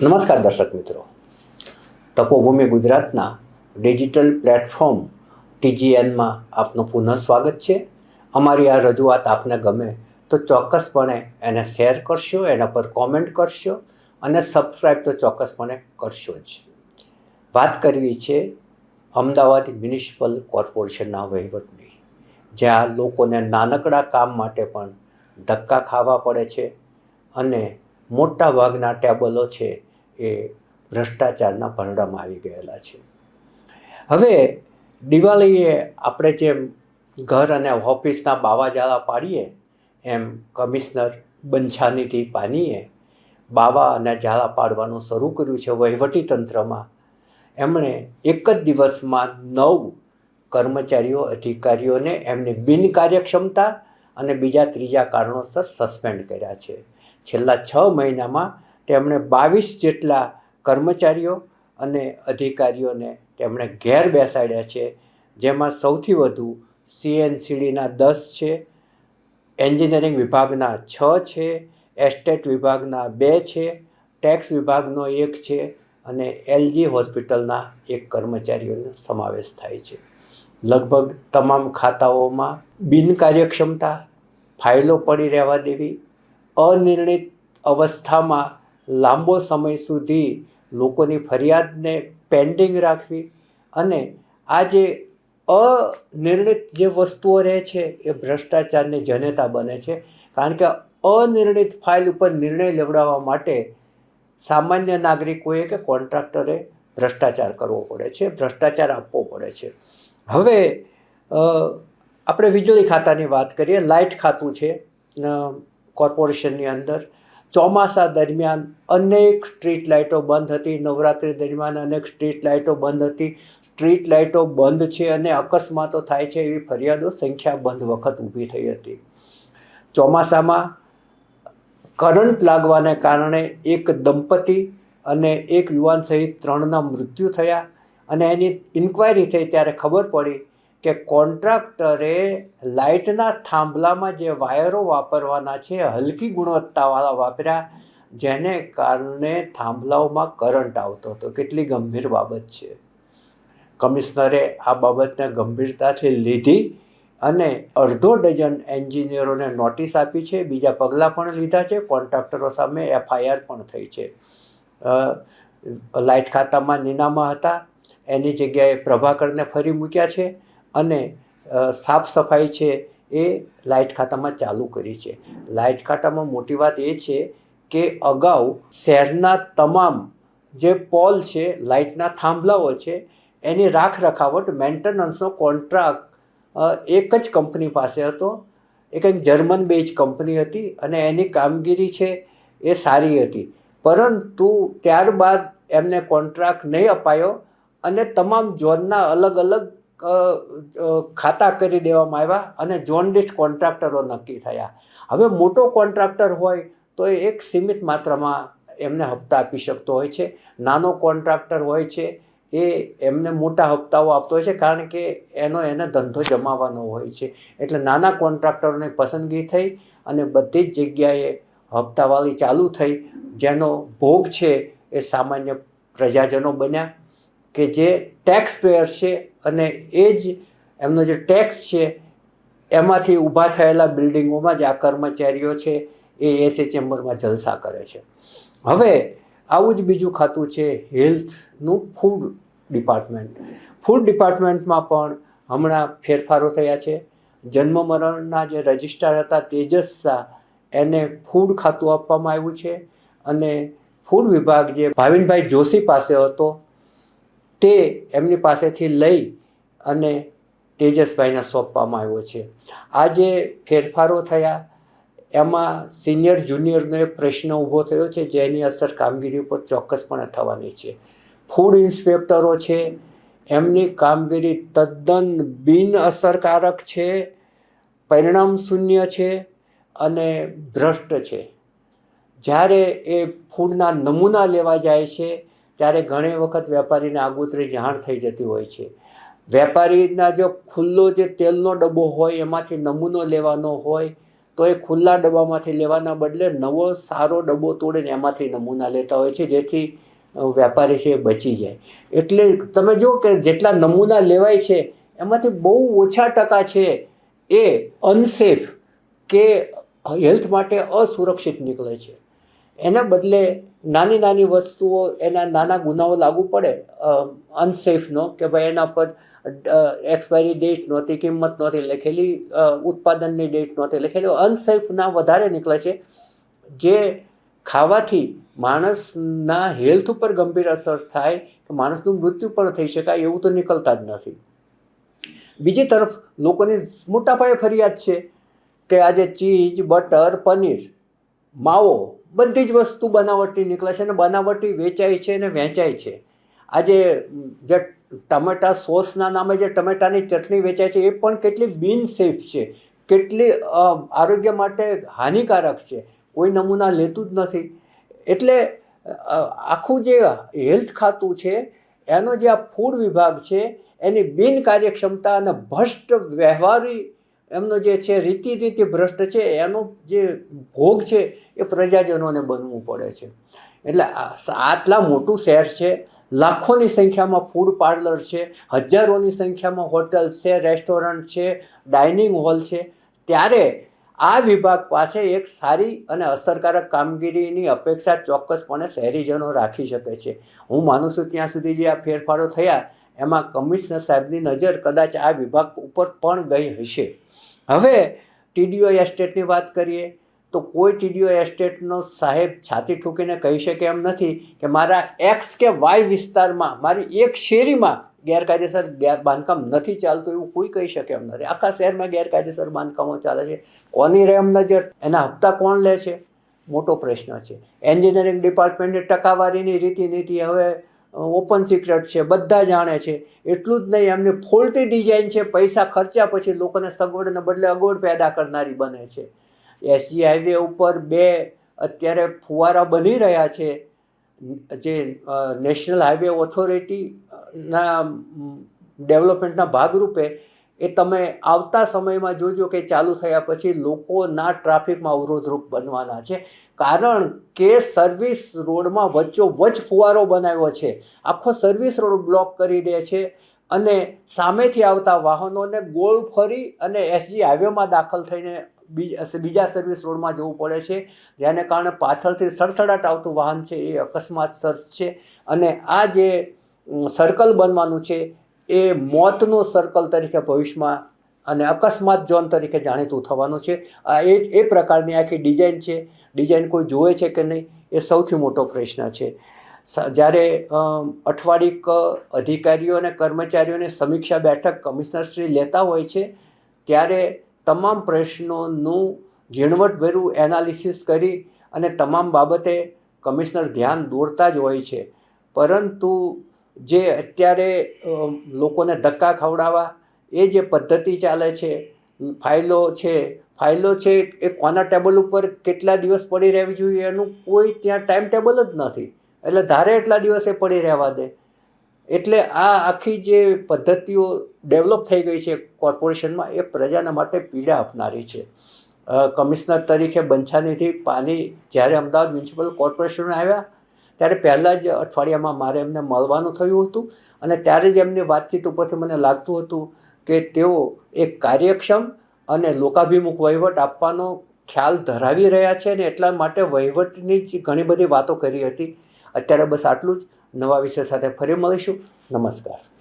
નમસ્કાર દર્શક મિત્રો. તપોભૂમિ ગુજરાતના ડિજિટલ પ્લેટફોર્મ ટીજીએનમાં આપનું પુનઃ સ્વાગત છે. અમારી આ રજૂઆત આપને ગમે તો ચોક્કસપણે એને શેર કરશો, એના પર કોમેન્ટ કરશો અને સબસ્ક્રાઈબ તો ચોક્કસપણે કરશો જ. વાત કરવી છે અમદાવાદ મ્યુનિસિપલ કોર્પોરેશનના વહીવટની, જ્યાં લોકોને નાનકડા કામ માટે પણ ધક્કા ખાવા પડે છે અને મોટા ભાગના ટેબલો છે એ ભ્રષ્ટાચારના ભરડામાં આવી ગયેલા છે. હવે દિવાળીએ આપણે જેમ ઘર અને ઓફિસના બાવાજાળા પાડીએ, એમ કમિશનર બંછાનીથી પાનીએ, બાવા અને ઝાલા પાડવાનું શરૂ કર્યું છે વહીવટી તંત્રમાં. એમણે એક જ દિવસમાં નવ કર્મચારીઓ, અધિકારીઓને એમની બિનકાર્યક્ષમતા અને બીજા ત્રીજા કારણોસર સસ્પેન્ડ કર્યા છે. છેલ્લા છ મહિનામાં તેમણે બાવીસ જેટલા કર્મચારીઓ અને અધિકારીઓને તેમણે ઘેર બેસાડ્યા છે, જેમાં સૌથી વધુ સીએનસીડીના દસ છે, એન્જિનિયરિંગ વિભાગના છ છે, એસ્ટેટ વિભાગના બે છે, ટેક્સ વિભાગનો એક છે અને એલજી હોસ્પિટલના એક કર્મચારીઓનો સમાવેશ થાય છે. લગભગ તમામ ખાતાઓમાં બિનકાર્યક્ષમતા ફાઇલો પડી રહેવા દેવી, અનિર્ણિત અવસ્થામાં લાંબો સમય સુધી લોકોની ફરિયાદને પેન્ડિંગ રાખવી અને આ જે અનિર્ણિત જે વસ્તુઓ રહે છે એ ભ્રષ્ટાચારની જનેતા બને છે. કારણ કે અનિર્ણિત ફાઇલ ઉપર નિર્ણય લેવડાવવા માટે સામાન્ય નાગરિકોએ કે કોન્ટ્રાક્ટરે ભ્રષ્ટાચાર કરવો પડે છે, ભ્રષ્ટાચાર આપવો પડે છે. હવે આપણે વીજળી ખાતાની વાત કરીએ. લાઇટ ખાતું છે કોર્પોરેશનની અંદર. ચોમાસા દરમિયાન અનેક સ્ટ્રીટ લાઇટો બંધ હતી, નવરાત્રિ દરમિયાન અનેક સ્ટ્રીટ લાઇટો બંધ હતી. સ્ટ્રીટ લાઇટો બંધ છે અને અકસ્માતો થાય છે એવી ફરિયાદો સંખ્યાબંધ વખત ઊભી થઈ હતી. ચોમાસામાં કરંટ લાગવાને કારણે એક દંપતી અને એક યુવાન સહિત ત્રણના મૃત્યુ થયા અને એની ઇન્ક્વાયરી થઈ ત્યારે ખબર પડી કે કોન્ટ્રાક્ટરે લાઇટના થાંભલામાં જે વાયરો વાપરવાના છે, હલકી ગુણવત્તાવાળા વાપર્યા, જેને કારણે થાંભલાઓમાં કરંટ આવતો હતો. કેટલી ગંભીર બાબત છે. કમિશનરે આ બાબતને ગંભીરતાથી લીધી અને અડધો ડઝન એન્જિનિયરોને નોટિસ આપી છે. બીજા પગલાં પણ લીધા છે. કોન્ટ્રાક્ટરો સામે એફઆઈઆર પણ થઈ છે. લાઇટ ખાતામાં નીનામાં હતા. એની જગ્યાએ પ્રભાકરને ફરી મૂક્યા છે. અને સાફ સફાઈ છે એ લાઇટ ખાતામાં ચાલુ કરી છે. લાઇટ ખાતામાં મોટી વાત એ છે કે અગાઉ શહેરના તમામ જે પોલ છે, લાઇટના થાંભલાઓ છે, એની રાખ રખાવટ મેન્ટેનન્સનો કોન્ટ્રાક્ટ એક જ કંપની પાસે હતો. એ કંઈક જર્મન બેઝ કંપની હતી અને એની કામગીરી છે એ સારી હતી. પરંતુ ત્યારબાદ એમને કોન્ટ્રાક્ટ નહીં અપાયો અને તમામ ઝોનના અલગ અલગ ખાતા કરી દેવામાં આવ્યા અને ઝોન કોન્ટ્રાક્ટરો નક્કી થયા. હવે મોટો કોન્ટ્રાક્ટર હોય તો એ એક સીમિત માત્રામાં એમને હપ્તા આપી શકતો હોય છે. નાનો કોન્ટ્રાક્ટર હોય છે એ એમને મોટા હપ્તાઓ આપતો હોય છે કારણ કે એનો એને ધંધો જમાવવાનો હોય છે. એટલે નાના કોન્ટ્રાક્ટરોની પસંદગી થઈ અને બધી જ જગ્યાએ હપ્તાવાળી ચાલુ થઈ. જેનો ભોગ છે એ સામાન્ય પ્રજાજનો બન્યા. કે જે ટેક્સ પેયર છે અને એ જ એમનો જે ટેક્સ છે, એમાંથી ઊભા થયેલા બિલ્ડિંગોમાં જ આ કર્મચારીઓ છે, એ એસએ ચેમ્બરમાં જલસા કરે છે. હવે, આવું જ બીજું ખાતું છે હેલ્થનું ફૂડ ડિપાર્ટમેન્ટ ફૂડ ડિપાર્ટમેન્ટમાં પણ હમણાં ફેરફારો થયા છે. જન્મ મરણના જે રજિસ્ટ્રાર હતા તેજસ શાહ એને ફૂડ ખાતું આપવામાં આવ્યું છે અને ફૂડ વિભાગ જે ભાવિનભાઈ જોશી પાસે હતો તે એમની પાસેથી લઈ અને તેજસભાઈને સોંપવામાં આવ્યો છે. આ જે ફેરફારો થયા. એમાં સિનિયર જુનિયરનો એક પ્રશ્ન ઊભો થયો છે જેની અસર કામગીરી ઉપર ચોક્કસપણે થવાની છે. ફૂડ ઇન્સ્પેક્ટરો છે. એમની કામગીરી તદ્દન બિનઅસરકારક છે. પરિણામ શૂન્ય છે અને ભ્રષ્ટ છે. જ્યારે એ ફૂડના નમૂના લેવા જાય છે ત્યારે ઘણી વખત વેપારીને આગોતરી જાણ થઈ જતી હોય છે. વેપારીના જો ખુલ્લો જે તેલનો ડબ્બો હોય, એમાંથી નમૂનો લેવાનો હોય, તો એ ખુલ્લા ડબ્બામાંથી લેવાના બદલે નવો સારો ડબ્બો તોડીને એમાંથી નમૂના લેતા હોય છે, જેથી વેપારી છે એ બચી જાય. એટલે તમે જુઓ કે જેટલા નમૂના લેવાય છે, એમાંથી બહુ ઓછા ટકા છે એ અનસેફ કે હેલ્થ માટે અસુરક્ષિત નીકળે છે. એના બદલે નાની નાની વસ્તુઓ એના નાના ગુનાઓ લાગુ પડે અનસેફનો કે ભાઈ એના પર એક્સપાયરી ડેટ નહોતી, કિંમત નહોતી લખેલી ઉત્પાદનની ડેટ નહોતી લખેલી અનસેફના વધારે નીકળે છે. જે ખાવાથી માણસના હેલ્થ ઉપર ગંભીર અસર થાય, કે માણસનું મૃત્યુ પણ થઈ શકાય, એવું તો નીકળતા જ નથી. બીજી તરફ, લોકોની મોટા પાયે ફરિયાદ છે કે આજે ચીઝ, બટર, પનીર માવો બધી જ વસ્તુ બનાવટી નીકળે છે અને બનાવટી વેચાય છે અને વેચાય છે. આજે જે ટમેટા સોસના નામે જે ટમેટાની ચટણી વેચાય છે એ પણ કેટલી બિનસેફ છે. કેટલી આરોગ્ય માટે હાનિકારક છે. કોઈ નમૂના લેતું જ નથી. એટલે આખું જે હેલ્થ ખાતું છે, એનો જે આ ફૂડ વિભાગ છે, એની બિનકાર્યક્ષમતા અને ભ્રષ્ટ વ્યવહારી એમનો જે છે રીતિ રીતિ ભ્રષ્ટ છે, એનો જે ભોગ છે, એ પ્રજાજનોને બનવું પડે છે. એટલે આટલા મોટું શહેર છે, લાખોની સંખ્યામાં ફૂડ પાર્લર છે, હજારોની સંખ્યામાં હોટલ્સ છે રેસ્ટોરન્ટ છે ડાઇનિંગ હોલ છે. ત્યારે આ વિભાગ પાસે એક સારી અને અસરકારક કામગીરીની અપેક્ષા ચોક્કસપણે શહેરીજનો રાખી શકે છે. હું માનું છું ત્યાં સુધી જે આ ફેરફારો થયા એમાં કમિશનર સાહેબની નજર કદાચ આ વિભાગ ઉપર પણ ગઈ હશે. હવે ટીડીઓ એસ્ટેટની વાત કરીએ, તો કોઈ ટીડીઓ એસ્ટેટનો સાહેબ છાતી ઠૂકીને કહી શકે એમ નથી કે મારા એક્સ કે વાય વિસ્તારમાં, મારી એક શેરીમાં ગેરકાયદેસર ગેર બાંધકામ નથી ચાલતું એવું કોઈ કહી શકે એમ નથી. આખા શહેરમાં ગેરકાયદેસર બાંધકામો ચાલે છે. કોની રેમ નજર? એના હપ્તા કોણ લે છે? મોટો પ્રશ્ન છે. એન્જિનિયરિંગ ડિપાર્ટમેન્ટની ટકાવારીની રીતિ નીતિ હવે ઓપન સિક્રેટ છે, બધા જાણે છે. એટલું જ નહીં, એમની ફોલ્ટી ડિઝાઇન છે, પૈસા ખર્ચ્યા પછી લોકોને સગવડને બદલે અગવડ પેદા કરનારી બને છે. એસજી હાઈવે ઉપર બે અત્યારે ફુવારા બની રહ્યા છે. જે નેશનલ હાઈવે ઓથોરિટીના ડેવલપમેન્ટના ભાગરૂપે એ તમે આવતા સમયમાં જોજો કે ચાલુ થયા પછી લોકોના ટ્રાફિકમાં અવરોધરૂપ બનવાના છે. કારણ કે સર્વિસ રોડમાં વચ્ચો વચ ફુવારો બનાવ્યો છે. આખો સર્વિસ રોડ બ્લોક કરી દે છે અને સામેથી આવતા વાહનોને ગોળ ફરી અને એસજી હાઈવેમાં દાખલ થઈને બીજ- બીજા સર્વિસ રોડમાં જવું પડે છે. જેને કારણે પાછળથી સડસડાટ આવતું વાહન છે એ અકસ્માત સર્જ છે. અને આ જે સર્કલ બનવાનું છે એ મોતનો સર્કલ તરીકે ભવિષ્યમાં અને અકસ્માત ઝોન તરીકે જાણીતું થવાનું છે. આ એ એ પ્રકારની આખી ડિઝાઇન છે. ડિઝાઇન કોઈ જોવે છે કે નહીં? એ સૌથી મોટો પ્રશ્ન છે. જ્યારે અઠવાડિક અધિકારીઓ અને કર્મચારીઓની સમીક્ષા બેઠક કમિશનરશ્રી લેતા હોય છે, ત્યારે તમામ પ્રશ્નોનું ઝીણવટભર્યું એનાલિસિસ કરી અને તમામ બાબતે કમિશનર ધ્યાન દોરતા જ હોય છે. પરંતુ જે અત્યારે લોકોને ધક્કા ખવડાવવા, એ જે પદ્ધતિ ચાલે છે, ફાઇલો છે ફાઇલો છે એ કોના ટેબલ ઉપર કેટલા દિવસ પડી રહેવી જોઈએ એનું કોઈ ત્યાં ટાઈમ ટેબલ જ નથી. એટલે ધારે એટલા દિવસે પડી રહેવા દે. એટલે આ આખી જે પદ્ધતિઓ ડેવલપ થઈ ગઈ છે કોર્પોરેશનમાં, એ પ્રજાના માટે પીડા આપનારી છે. કમિશનર તરીકે બંછાનિધિ પાની જ્યારે અમદાવાદ મ્યુનિસિપલ કોર્પોરેશન આવ્યા ત્યારે પહેલાં જ અઠવાડિયામાં મારે એમને મળવાનું થયું હતું અને ત્યારે જ એમની વાતચીત ઉપરથી મને લાગતું હતું કે તેઓ એક કાર્યક્ષમ અને લોકાભિમુખ વહીવટ આપવાનો ખ્યાલ ધરાવી રહ્યા છે અને એટલા માટે વહીવટની જ ઘણી બધી વાતો કરી હતી. અત્યારે બસ આટલું જ. નવા વિષય સાથે ફરી મળીશું. નમસ્કાર.